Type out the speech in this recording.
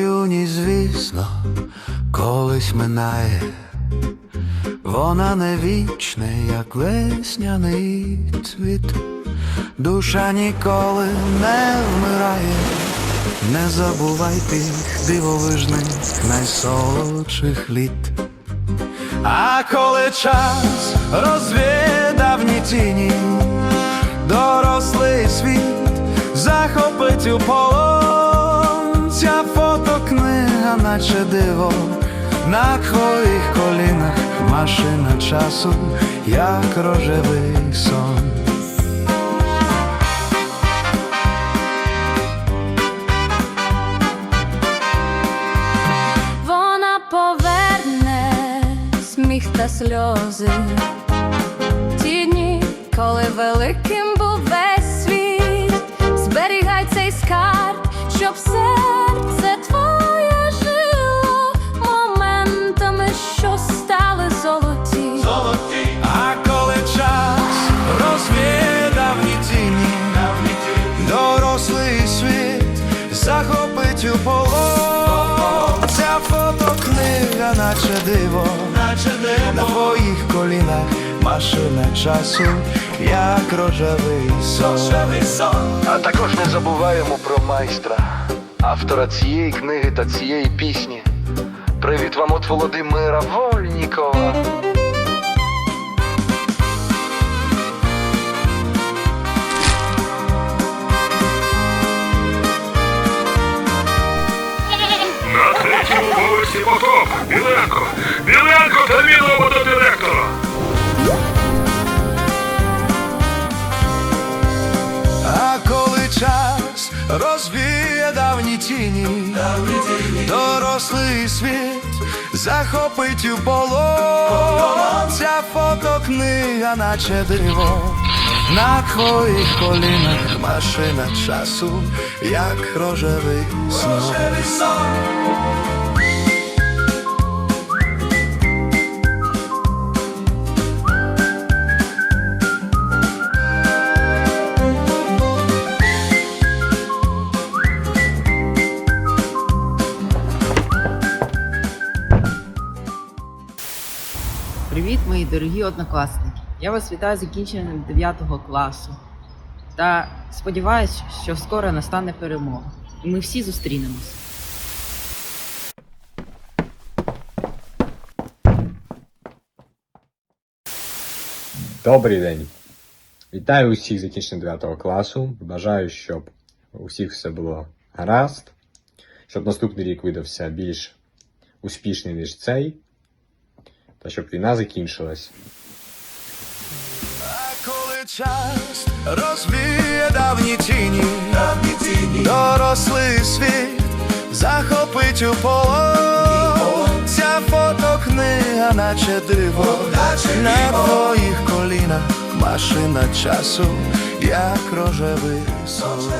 Юність, звісно, колись минає, вона не вічна, як весняний цвіт, душа ніколи не вмирає, не забувай тих дивовижних найсолодших літ. А коли час розвідавні тіні, дорослий світ захопить у полон ця фотокнига, наче диво, на твоїх колінах машина часу, як рожевий сон. Сльози. Ті дні, коли великим фотокнига, наче диво, наче диво на твоїх колінах машина часу, як рожевий сон. А також не забуваємо про майстра, автора цієї книги та цієї пісні. Привіт вам от Володимира Вольнікова. Розвіє давні тіні, дорослий світ захопить у полон. Ця фотокнига, наче диво, на твоїх колінах машина часу, як рожевий сон. Привіт, мої дорогі однокласники! Я вас вітаю закінченням 9 класу. Та сподіваюся, що скоро настане перемога. І ми всі зустрінемось. Добрий день. Вітаю усіх закінченням 9 класу. Бажаю, щоб у всіх все було гаразд, щоб наступний рік видався більш успішний, ніж цей, та щоб війна закінчилась. А коли час розвіє давні тіні, дорослий світ захопить у полон. Ця фотокнига, наче диво, на твоїх колінах машина часу, як рожевий сон.